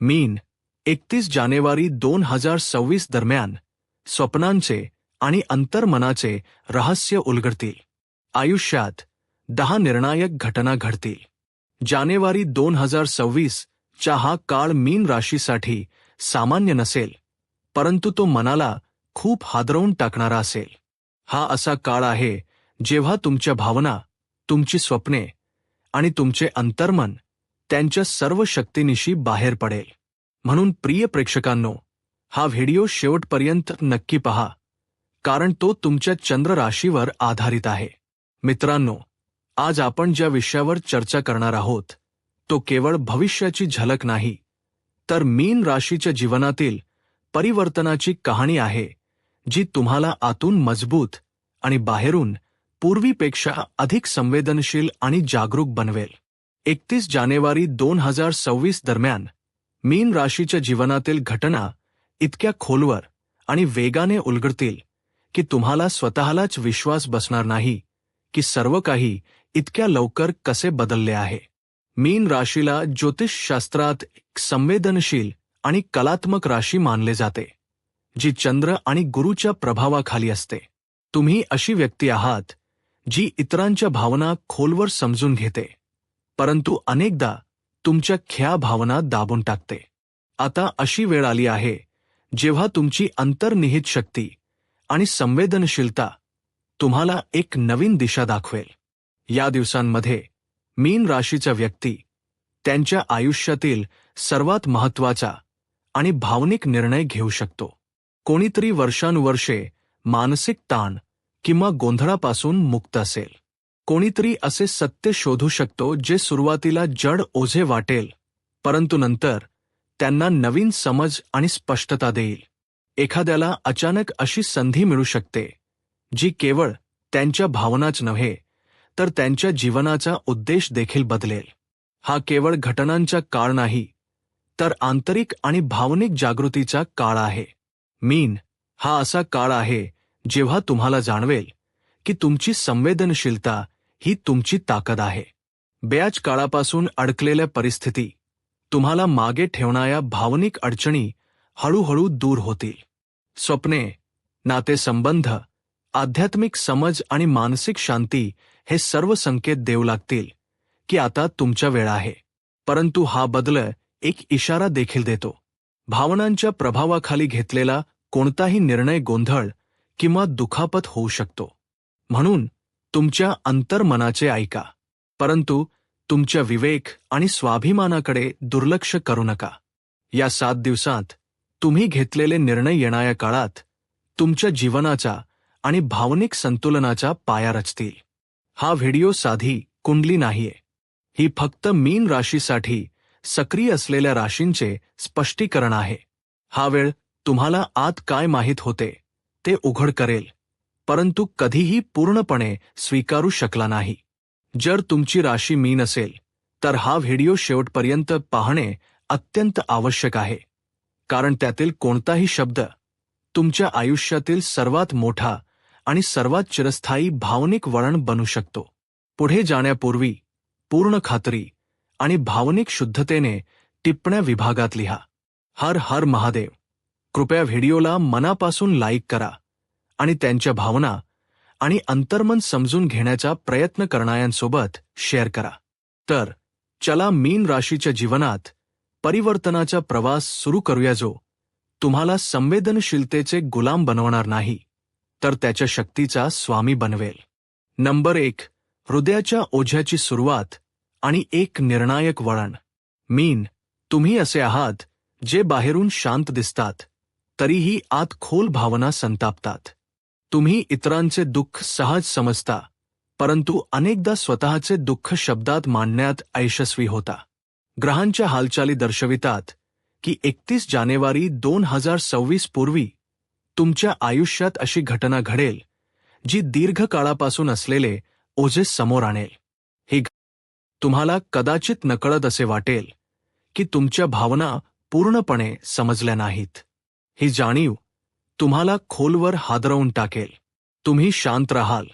मीन एकतीस जानेवारी दोन हजार सव्वीस दरम्यान स्वप्नांचे आणि अंतर्मनाचे रहस्य उलगडतील. आयुष्यात दहा निर्णायक घटना घडतील. जानेवारी दोन हजार सव्वीस चा हा काळ मीन राशीसाठी सामान्य नसेल परंतु तो मनाला खूप हादरवून टाकणारा असेल. हा असा काळ आहे जेव्हा तुमच्या भावना तुमची स्वप्ने आणि तुमचे अंतर्मन त्यांच्या सर्व शक्तीनिशी बाहेर पडेल. म्हणून प्रिय प्रेक्षकांनो हा व्हिडिओ शेवटपर्यंत नक्की पहा कारण तो तुमच्या चंद्र राशीवर आधारित आहे. मित्रांनो आज आपण ज्या विषयावर चर्चा करणार आहोत तो केवळ भविष्याची झलक नाही तर मीन राशीच्या जीवनातील परिवर्तनाची कहाणी आहे जी तुम्हाला आतून मजबूत आणि बाहेरून पूर्वीपेक्षा अधिक संवेदनशील आणि जागरूक बनवेल. एकतीस जानेवारी दोन हजार सव्वीस दरम्यान मीन राशीच्या जीवनातील घटना इतक्या खोलवर आणि वेगाने उलगडतील की तुम्हाला स्वतःलाच विश्वास बसणार नाही की सर्व काही इतक्या लवकर कसे बदलले आहे. मीन राशीला ज्योतिषशास्त्रात एक संवेदनशील आणि कलात्मक राशी मानले जाते जी चंद्र आणि गुरुच्या प्रभावाखाली असते. तुम्ही अशी व्यक्ती आहात जी इतरांच्या भावना खोलवर समजून घेते. परंतु अनेकदा तुमच्या ख्या भावना दाबून टाकते. आता अशी वेळ आली आहे जेव्हा तुमची अंतर्निहित शक्ती आणि संवेदनशीलता तुम्हाला एक नवीन दिशा दाखवेल. या दिवसांमध्ये मीन राशीचा व्यक्ती त्यांच्या आयुष्यातील सर्वात महत्त्वाचा आणि भावनिक निर्णय घेऊ शकतो. कोणीतरी वर्षानुवर्षे मानसिक ताण किंवा गोंधळापासून मुक्त असेल. कोणीतरी असे सत्य शोधू शकतो जे सुरुवातीला जड ओझे वाटेल परंतु नंतर त्यांना नवीन समज आणि स्पष्टता देईल. एखाद्याला अचानक अशी संधी मिळू शकते जी केवळ त्यांच्या भावनाच नव्हे तर त्यांच्या जीवनाचा उद्देश देखील बदलेल. हा केवळ घटनांचा काळ नाही तर आंतरिक आणि भावनिक जागृतीचा काळ आहे. मीन हा असा काळ आहे जेव्हा तुम्हाला जाणवेल की तुमची संवेदनशीलता ही तुमची ताकद आहे. ब्याज काळापासून अडकलेल्या परिस्थिती तुम्हाला मागे ठेवणाऱ्या भावनिक अडचणी हळूहळू दूर होतील. स्वप्ने नातेसंबंध आध्यात्मिक समज आणि मानसिक शांती हे सर्व संकेत देऊ लागतील की आता तुमच्या वेळ आहे. परंतु हा बदल एक इशारा देखील देतो. भावनांच्या प्रभावाखाली घेतलेला कोणताही निर्णय गोंधळ किंवा दुखापत होऊ शकतो. म्हणून तुमच्या अंतर्मनाचे ऐका. परंतु तुमच्या विवेक आणि स्वाभिमानाकडे दुर्लक्ष करू नका. या सात दिवसात तुम्ही घेतलेले निर्णय येणाऱ्या काळात तुमच्या जीवनाचा आणि भावनिक संतुलनाचा पाया रचतील. हा व्हिडिओ साधी कुंडली नाहीये. ही फक्त मीन राशीसाठी सक्रिय असलेल्या राशींचे स्पष्टीकरण आहे. हा वेळ तुम्हाला आत काय माहीत होते ते उघड करेल. परंतु कधीही पूर्णपणे स्वीकारू शकला नाही. जर तुमची राशी मीन असेल तर हा व्हिडिओ शेवटपर्यंत पाहणे अत्यंत आवश्यक आहे. कारण त्यातील कोणताही शब्द तुमच्या आयुष्यातील सर्वात मोठा आणि सर्वात चिरस्थायी भावनिक वळण बनू शकतो. पुढे जाण्यापूर्वी पूर्ण खात्री आणि भावनिक शुद्धतेने टिप्पण्या विभागात लिहा. हर हर महादेव कृपया व्हिडिओला मनापासून लाईक करा. आणि त्यांच्या भावना आणि अंतर्मन समजून घेण्याचा प्रयत्न करणाऱ्यांसोबत शेअर करा. तर चला मीन राशीच्या जीवनात परिवर्तनाचा प्रवास सुरू करूया जो तुम्हाला संवेदनशीलतेचे गुलाम बनवणार नाही तर त्याच्या शक्तीचा स्वामी बनवेल. नंबर एक हृदयाच्या ओझ्याची सुरुवात आणि एक निर्णायक वळण. मीन तुम्ही असे आहात जे बाहेरून शांत दिसतात तरीही आत खोल भावना संतापतात. तुम्ही इतरांचे दुःख सहज समजता परंतु अनेकदा स्वतःचे दुःख शब्दात मांडण्यात अयशस्वी होता. ग्रहांच्या हालचाली दर्शवितात की एकतीस जानेवारी दोन हजार सव्वीस पूर्वी तुमच्या आयुष्यात अशी घटना घडेल जी दीर्घकाळापासून असलेले ओझे समोर आणेल. ही तुम्हाला कदाचित नकळत असे वाटेल की तुमच्या भावना पूर्णपणे समजल्या नाहीत. ही जाणीव तुम्हाला खोलवर हादरवून टाकेल. तुम्ही शांत राहाल.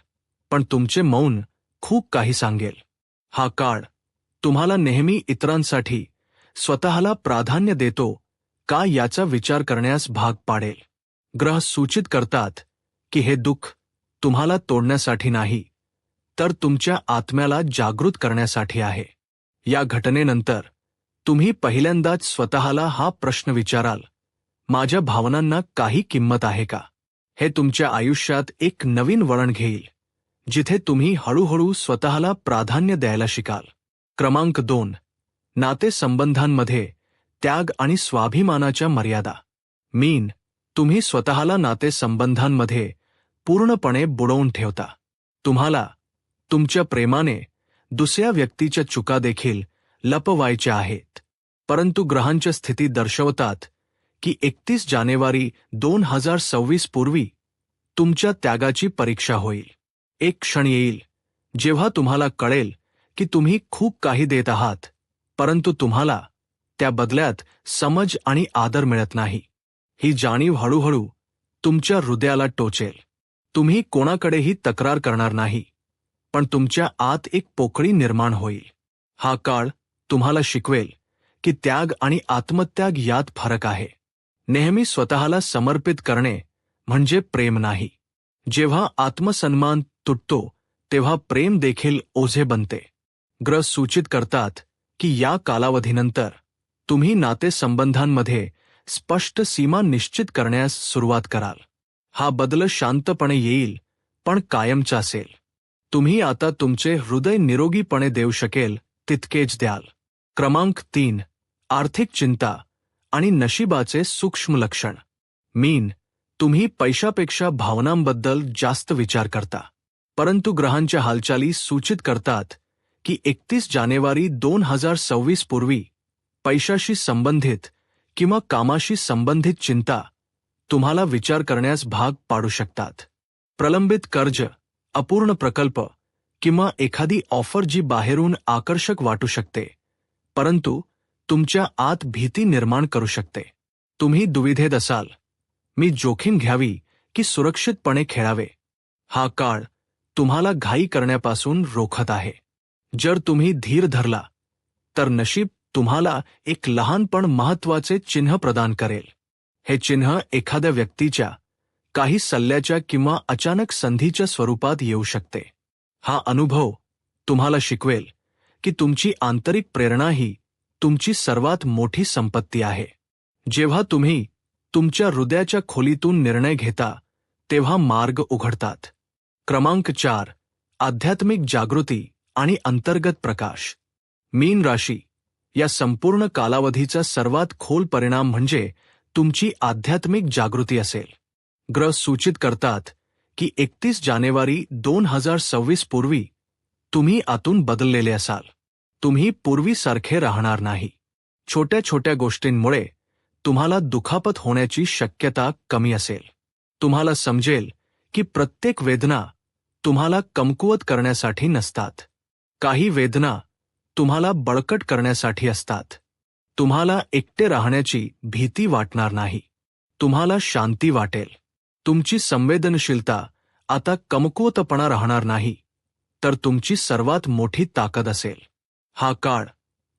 पण तुमचे मौन खूप काही सांगेल. हा काळ तुम्हाला नेहमी इतरांसाठी स्वतःला प्राधान्य देतो का याचा विचार करण्यास भाग पाडेल. ग्रह सूचित करतात की हे दुःख तुम्हाला तोडण्यासाठी नाही तर तुमच्या आत्म्याला जागृत करण्यासाठी आहे. या घटनेनंतर तुम्ही पहिल्यांदाच स्वतःला हा प्रश्न विचाराल. माझ्या भावनांना काही किंमत आहे का? हे तुमच्या आयुष्यात एक नवीन वळण घेईल जिथे तुम्ही हळूहळू स्वतःला प्राधान्य द्यायला शिकाल. क्रमांक दोन. नातेसंबंधांमध्ये त्याग आणि स्वाभिमानाच्या मर्यादा. मीन तुम्ही स्वतःला नातेसंबंधांमध्ये पूर्णपणे बुडवून ठेवता. तुम्हाला तुमच्या प्रेमाने दुसऱ्या व्यक्तीच्या चुका देखील लपवायच्या आहेत. परंतु ग्रहांच्या स्थिती दर्शवतात की एकतीस जानेवारी दोन हजार सव्वीस पूर्वी तुमच्या त्यागाची परीक्षा होईल. एक क्षण येईल जेव्हा तुम्हाला कळेल की तुम्ही खूप काही देत आहात परंतु तुम्हाला त्या बदल्यात समज आणि आदर मिळत नाही. ही जाणीव हळूहळू तुमच्या हृदयाला टोचेल. तुम्ही कोणाकडेही तक्रार करणार नाही पण तुमच्या आत एक पोकळी निर्माण होईल. हा काळ तुम्हाला शिकवेल की त्याग आणि आत्मत्याग यात फरक आहे. नेहमी स्वतःला समर्पित करणे म्हणजे प्रेम नाही. जेव्हा आत्मसन्मान तुटतो तेव्हा प्रेम देखील ओझे बनते. ग्रह सूचित करतात की या कालावधीनंतर तुम्ही नातेसंबंधांमध्ये स्पष्ट सीमा निश्चित करण्यास सुरुवात कराल. हा बदल शांतपणे येईल पण कायमचा असेल. तुम्ही आता तुमचे हृदय निरोगीपणे देऊ शकेल तितकेच द्याल. क्रमांक तीन आर्थिक चिंता आणि नशिबाचे सूक्ष्म लक्षण. मीन तुम्ही पैशापेक्षा भावनांबद्दल जास्त विचार करता. परंतु ग्रहांच्या हालचाली सूचित करतात की एकतीस जानेवारी दोन हजार सव्वीस पूर्वी पैशाशी संबंधित किंवा कामाशी संबंधित चिंता तुम्हाला विचार करण्यास भाग पाडू शकतात. प्रलंबित कर्ज अपूर्ण प्रकल्प किंवा एखादी ऑफर जी बाहेरून आकर्षक वाटू शकते. परंतु तुमच्या आत भीती निर्माण करू शकते. तुम्ही दुविधेत असाल. मी जोखीम घ्यावी की सुरक्षितपणे खेळावे. हा काळ तुम्हाला घाई करण्यापासून रोखत आहे. जर तुम्ही धीर धरला तर नशीब तुम्हाला एक लहान पण महत्त्वाचे चिन्ह प्रदान करेल. हे चिन्ह एखाद्या व्यक्तीच्या काही सल्ल्याच्या किंवा अचानक संधीच्या स्वरूपात येऊ शकते. हा अनुभव तुम्हाला शिकवेल की तुमची आंतरिक प्रेरणाही तुमची सर्वात मोठी संपत्ती आहे. जेव्हा तुम्ही तुमच्या हृदयाच्या खोलीतून निर्णय घेता तेव्हा मार्ग उघडतात. क्रमांक चार आध्यात्मिक जागृती आणि अंतर्गत प्रकाश. मीन राशी या संपूर्ण कालावधीचा सर्वात खोल परिणाम म्हणजे तुमची आध्यात्मिक जागृती असेल. ग्रह सूचित करतात की एकतीस जानेवारी दोन हजार सव्वीस पूर्वी तुम्ही आतून बदललेले असाल. तुम्ही पूर्वीसारखे राहणार नाही. छोट्या छोट्या गोष्टींमुळे तुम्हाला दुखापत होण्याची शक्यता कमी असेल. तुम्हाला समजेल की प्रत्येक वेदना तुम्हाला कमकुवत करण्यासाठी नसतात. काही वेदना तुम्हाला बळकट करण्यासाठी असतात. तुम्हाला एकटे राहण्याची भीती वाटणार नाही. तुम्हाला शांती वाटेल. तुमची संवेदनशीलता आता कमकुवतपणा राहणार नाही. तर तुमची सर्वात मोठी ताकद असेल. हा काळ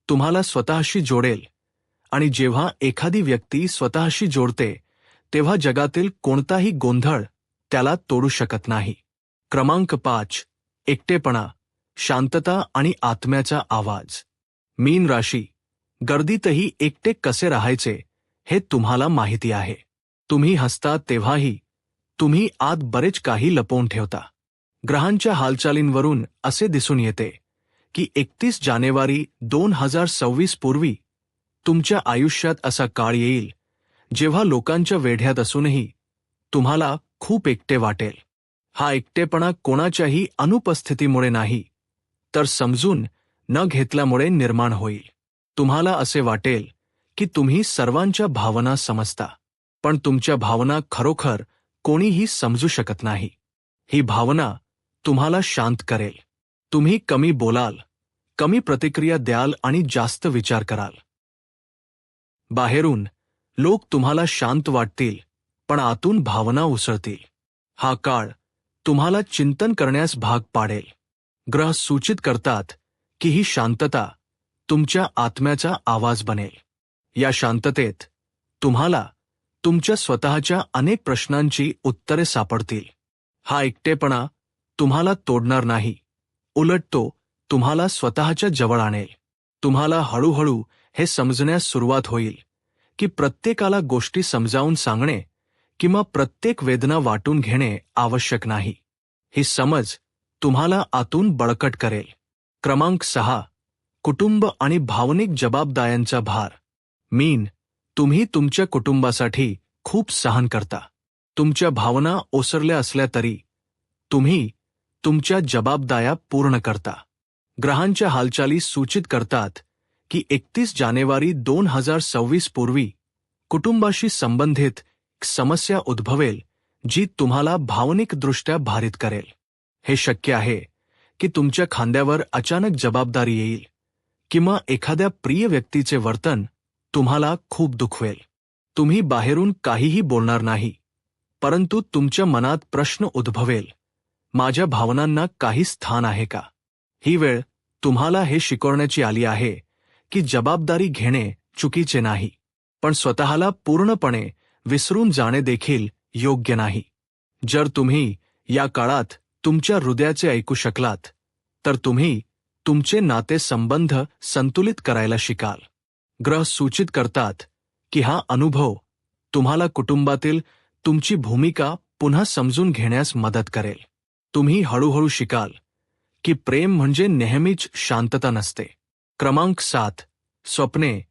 तुम्हाला स्वतःशी जोडेल. आणि जेव्हा एखादी व्यक्ती स्वतःशी जोडते तेव्हा जगातील कोणताही गोंधळ त्याला तोडू शकत नाही. क्रमांक पाच एकटेपणा शांतता आणि आत्म्याचा आवाज. मीन राशी गर्दीतही एकटे कसे राहायचे हे तुम्हाला माहिती आहे. तुम्ही हसता तेव्हाही तुम्ही आत बरेच काही लपवून ठेवता. ग्रहांच्या हालचालींवरून असे दिसून येते. की एकतीस जानेवारी दोन हजार सव्वीस पूर्वी तुमच्या आयुष्यात असा काळ येईल जेव्हा लोकांच्या वेढ्यात असूनही तुम्हाला खूप एकटे वाटेल. हा एकटेपणा कोणाच्याही अनुपस्थितीमुळे नाही तर समजून न घेतल्यामुळे निर्माण होईल. तुम्हाला असे वाटेल की तुम्ही सर्वांच्या भावना समजता पण तुमच्या भावना खरोखर कोणीही समजू शकत नाही. ही भावना तुम्हाला शांत करेल. तुम्ही कमी बोलाल कमी प्रतिक्रिया द्याल आणि जास्त विचार कराल. बाहेरून लोक तुम्हाला शांत वाटतील पण आतून भावना उसळतील. हा काळ तुम्हाला चिंतन करण्यास भाग पाडेल. ग्रह सूचित करतात की ही शांतता तुमच्या आत्म्याचा आवाज बनेल. या शांततेत तुम्हाला तुमच्या स्वतःच्या अनेक प्रश्नांची उत्तरे सापडतील. हा एकटेपणा तुम्हाला तोडणार नाही. उलट तो तुम्हाला स्वतःच्या जवळ आणेल. तुम्हाला हळूहळू हे समजण्यास सुरुवात होईल की प्रत्येकाला गोष्टी समजावून सांगणे किंवा प्रत्येक वेदना वाटून घेणे आवश्यक नाही. ही समज तुम्हाला आतून बळकट करेल. क्रमांक सहा कुटुंब आणि भावनिक जबाबदाऱ्यांचा भार. मीन तुम्ही तुमच्या कुटुंबासाठी खूप सहन करता. तुमच्या भावना ओसरल्या असल्या तरी तुम्ही तुमच्या जबाबदाया पूर्ण करता. ग्रहांच्या हालचाली सूचित करतात की एकतीस जानेवारी दोन हजार सव्वीस पूर्वी कुटुंबाशी संबंधित समस्या उद्भवेल जी तुम्हाला भावनिकदृष्ट्या भारित करेल. हे शक्य आहे की तुमच्या खांद्यावर अचानक जबाबदारी येईल किंवा एखाद्या प्रिय व्यक्तीचे वर्तन तुम्हाला खूप दुखवेल. तुम्ही बाहेरून काहीही बोलणार नाही परंतु तुमच्या मनात प्रश्न उद्भवेल. माझ्या भावनांना काही स्थान आहे का? ही वेळ तुम्हाला हे शिकवण्याची आली आहे की जबाबदारी घेणे चुकीचे नाही पण स्वतःला पूर्णपणे विसरून जाणे देखील योग्य नाही. जर तुम्ही या काळात तुमच्या हृदयाचे ऐकू शकलात तर तुम्ही तुमचे नातेसंबंध संतुलित करायला शिकाल. ग्रह सूचित करतात की हा अनुभव तुम्हाला कुटुंबातील तुमची भूमिका पुन्हा समजून घेण्यास मदत करेल. तुम्ही हळूहळू शिकाल की प्रेम म्हणजे नेहमीच शांतता नसते. क्रमांक सात स्वप्ने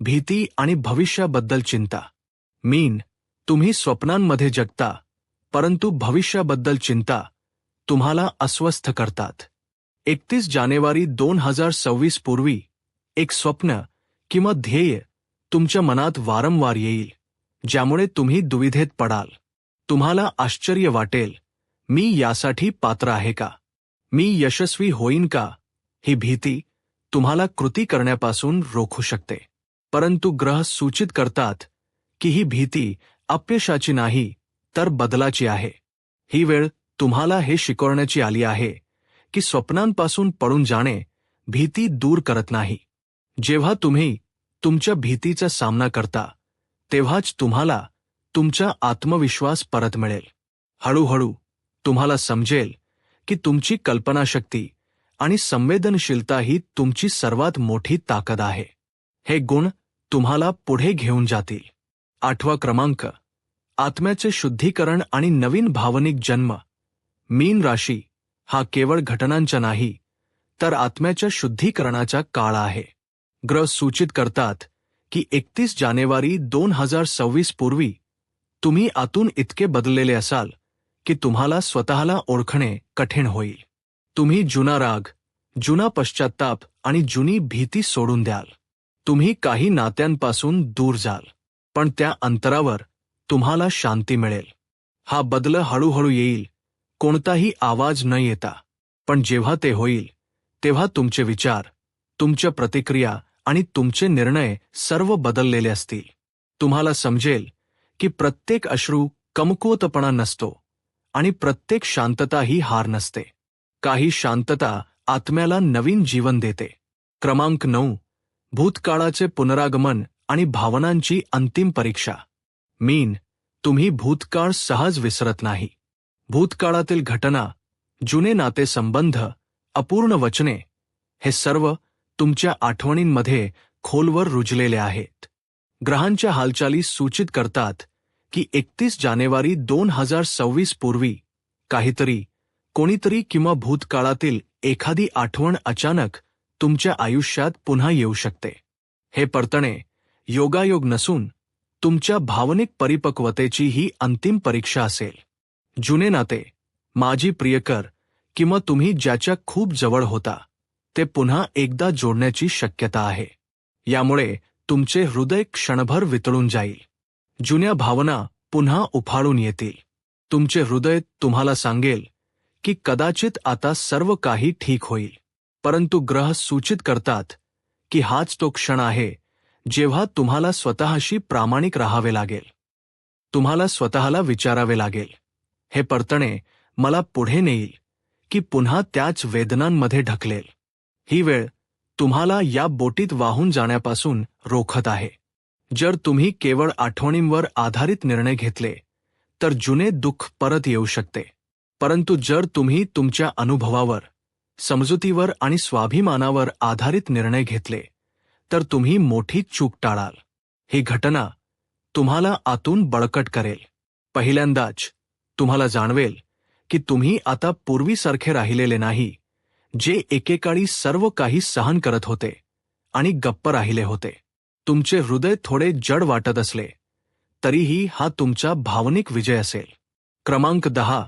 भीती आणि भविष्याबद्दल चिंता. मीन तुम्ही स्वप्नांमध्ये जगता परंतु भविष्याबद्दल चिंता तुम्हाला अस्वस्थ करतात. एकतीस जानेवारी दोन हजार सव्वीस पूर्वी एक स्वप्न किंवा ध्येय तुमच्या मनात वारंवार येईल ज्यामुळे तुम्ही दुविधेत पडाल. तुम्हाला आश्चर्य वाटेल मी यासाठी पात्र आहे का? मी यशस्वी होईन का? ही भीती तुम्हाला कृती करण्यापासून रोखू शकते. परंतु ग्रह सूचित करतात की ही भीती अपयशाची नाही तर बदलाची आहे. ही वेळ तुम्हाला हे शिकवण्याची आली आहे की स्वप्नांपासून पळून जाणे भीती दूर करत नाही. जेव्हा तुम्ही तुमच्या भीतीचा सामना करता तेव्हाच तुम्हाला तुमचा आत्मविश्वास परत मिळेल. हळूहळू तुम्हाला समजेल की तुमची कल्पनाशक्ती आणि संवेदनशीलता ही तुमची सर्वात मोठी ताकद आहे. हे गुण तुम्हाला पुढे घेऊन जातील. आठवा क्रमांक. आत्म्याचे शुद्धीकरण आणि नवीन भावनिक जन्म. मीन राशी हा केवळ घटनांचा नाही तर आत्म्याच्या शुद्धीकरणाचा काळ आहे. ग्रह सूचित करतात की एकतीस जानेवारी दोन हजार सव्वीस पूर्वी तुम्ही आतून इतके बदललेले असाल. की तुम्हाला स्वतःला ओळखणे कठीण होईल. तुम्ही जुना राग जुना पश्चाताप आणि जुनी भीती सोडून द्याल. तुम्ही काही नात्यांपासून दूर जाल पण त्या अंतरावर तुम्हाला शांती मिळेल. हा बदल हळूहळू येईल कोणताही आवाज न येता. पण जेव्हा ते होईल तेव्हा तुमचे विचार तुमच्या प्रतिक्रिया आणि तुमचे निर्णय सर्व बदललेले असतील. तुम्हाला समजेल की प्रत्येक अश्रू कमकुवतपणा नसतो. आणि प्रत्येक शांतता ही हार नसते. काही शांतता आत्म्याला नवीन जीवन देते. क्रमांक नऊ. भूतकाळाचे पुनरागमन आणि भावनांची अंतिम परीक्षा. मीन तुम्ही भूतकाळ सहज विसरत नाही. भूतकाळातील घटना जुने नातेसंबंध अपूर्ण वचने हे सर्व तुमच्या आठवणींमध्ये खोलवर रुजलेले आहेत. ग्रहांच्या हालचाली सूचित करतात की एकतीस जानेवारी दोन हजार सव्वीस पूर्वी काहीतरी कोणीतरी किंवा भूतकाळातील एखादी आठवण अचानक तुमच्या आयुष्यात पुन्हा येऊ शकते. हे परतणे योगायोग नसून तुमच्या भावनिक परिपक्वतेची ही अंतिम परीक्षा असेल. जुने नाते माझी प्रियकर किंवा तुम्ही ज्याच्या खूप जवळ होता ते पुन्हा एकदा जोडण्याची शक्यता आहे. यामुळे तुमचे हृदय क्षणभर वितळून जाईल. जुन्या भावना पुन्हा उफाळून येतील तुमचे हृदय तुम्हाला सांगेल की कदाचित आता सर्व काही ठीक होईल. परंतु ग्रह सूचित करतात की हाच तो क्षण आहे जेव्हा तुम्हाला स्वतःशी प्रामाणिक राहावे लागेल. तुम्हाला स्वतःला विचारावे लागेल. हे परतणे मला पुढे नेईल की पुन्हा त्याच वेदनांमध्ये ढकलेल. ही वेळ तुम्हाला या बोटीत वाहून जाण्यापासून रोखत आहे. जर तुम्ही केवळ आठवणींवर आधारित निर्णय घेतले तर जुने दुःख परत येऊ शकते. परंतु जर तुम्ही तुमच्या अनुभवावर समजुतीवर आणि स्वाभिमानावर आधारित निर्णय घेतले तर तुम्ही मोठी चूक टाळाल. ही घटना तुम्हाला आतून बळकट करेल. पहिल्यांदाच तुम्हाला जाणवेल की तुम्ही आता पूर्वीसारखे राहिलेले नाही जे एकेकाळी सर्व काही सहन करत होते आणि गप्प राहिले होते. तुमचे हृदय थोडे जड वाटत असले तरीही हा तुमचा भावनिक विजय असेल. क्रमांक दहा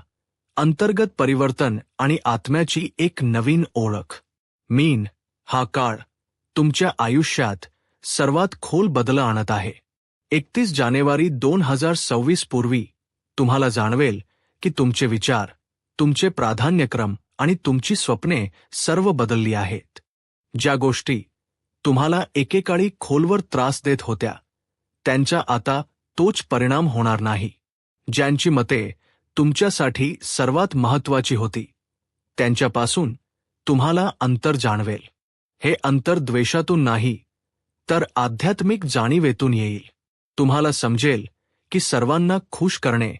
अंतर्गत परिवर्तन आणि आत्म्याची एक नवीन ओळख. मीन हा काळ तुमच्या आयुष्यात सर्वात खोल बदल आणत आहे. एकतीस जानेवारी दोन हजार सव्वीस पूर्वी तुम्हाला जाणवेल की तुमचे विचार तुमचे प्राधान्यक्रम आणि तुमची स्वप्ने सर्व बदलली आहेत. ज्या गोष्टी तुम्हाला एकेकाळी खोलवर त्रास देत होत्या. त्यांचा आता तोच परिणाम होणार नाही. ज्यांची मते तुमच्यासाठी सर्वात महत्वाची होती. त्यांच्यापासून तुम्हाला अंतर जाणवेल. हे अंतर द्वेषातून नाही तर आध्यात्मिक जाणीवेतून येईल. तुम्हाला समजेल की सर्वांना खुश करणे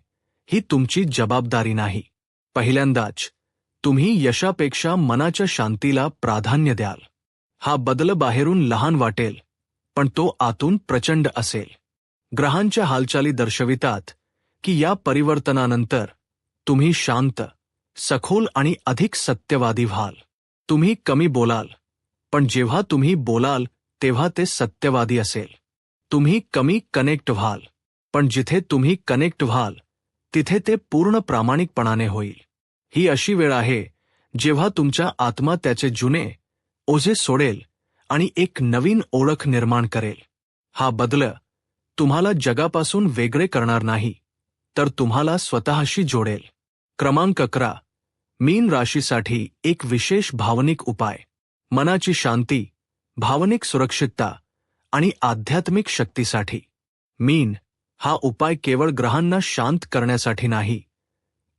ही तुमची जबाबदारी नाही. पहिल्यांदाच तुम्ही यशापेक्षा मनाच्या शांतीला प्राधान्य द्याल. हा बदल बाहेरून लहान वाटेल पण तो आतून प्रचंड असेल. ग्रहांच्या हालचाली दर्शवितात की या परिवर्तनानंतर तुम्ही शांत सखोल आणि अधिक सत्यवादी व्हाल. तुम्ही कमी बोलाल पण जेव्हा तुम्ही बोलाल तेव्हा ते सत्यवादी असेल. तुम्ही कमी कनेक्ट व्हाल पण जिथे तुम्ही कनेक्ट व्हाल तिथे ते पूर्ण प्रामाणिकपणाने होईल. ही अशी वेळ आहे जेव्हा तुमच्या आत्मा त्याचे जुने ओझे सोडेल आणि एक नवीन ओळख निर्माण करेल. हा बदल तुम्हाला जगापासून वेगळे करणार नाही तर तुम्हाला स्वतःशी जोडेल. क्रमांक अकरा. मीन राशीसाठी एक विशेष भावनिक उपाय. मनाची शांती भावनिक सुरक्षितता आणि आध्यात्मिक शक्तीसाठी. मीन हा उपाय केवळ ग्रहांना शांत करण्यासाठी नाही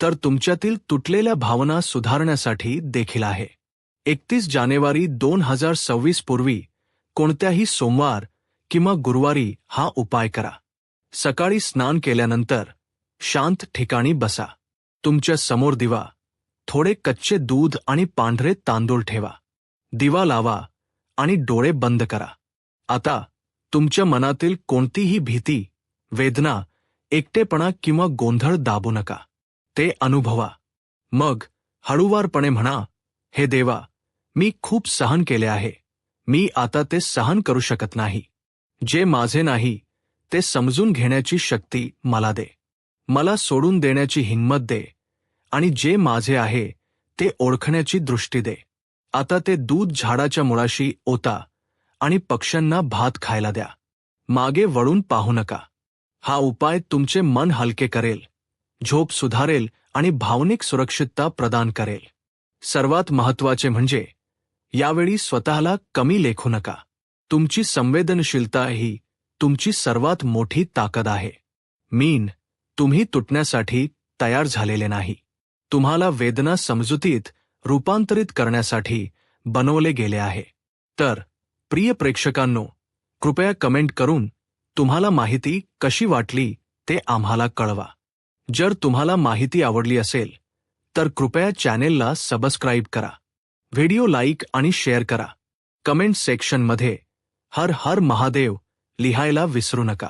तर तुमच्यातील तुटलेल्या भावना सुधारण्यासाठी देखील आहे. एकतीस जानेवारी दोन हजार सव्वीस पूर्वी कोणत्याही सोमवार किंवा गुरुवारी हा उपाय करा. सकाळी स्नान केल्यानंतर शांत ठिकाणी बसा. तुमच्यासमोर दिवा. थोडे कच्चे दूध आणि पांढरे तांदूळ ठेवा. दिवा लावा आणि डोळे बंद करा. आता तुमच्या मनातील कोणतीही भीती वेदना एकटेपणा किंवा गोंधळ दाबू नका. ते अनुभवा. मग हळूवारपणे म्हणा हे देवा मी खूप सहन केले आहे. मी आता ते सहन करू शकत नाही. जे माझे नाही ते समजून घेण्याची शक्ती मला दे. मला सोडून देण्याची हिंमत दे. आणि जे माझे आहे ते ओळखण्याची दृष्टी दे. आता ते दूध झाडाच्या मुळाशी ओता आणि पक्ष्यांना भात खायला द्या. मागे वळून पाहू नका. हा उपाय तुमचे मन हलके करेल. झोप सुधारेल आणि भावनिक सुरक्षितता प्रदान करेल. सर्वात महत्त्वाचे म्हणजे यावेळी स्वतःला कमी लेखू नका. तुमची संवेदनशीलता ही तुमची सर्वात मोठी ताकद आहे. मीन तुम्ही तुटण्यासाठी तयार झालेले नाही. तुम्हाला वेदना समजुतीत रूपांतरित करण्यासाठी बनवले गेले आहे. तर प्रिय प्रेक्षकांनो कृपया कमेंट करून तुम्हाला माहिती कशी वाटली ते आम्हाला कळवा. जर तुम्हाला माहिती आवडली असेल तर कृपया चॅनेलला सबस्क्राईब करा. व्हिडिओ लाईक आणि शेअर करा. कमेंट सेक्शनमध्ये हर हर महादेव लिहायला विसरू नका.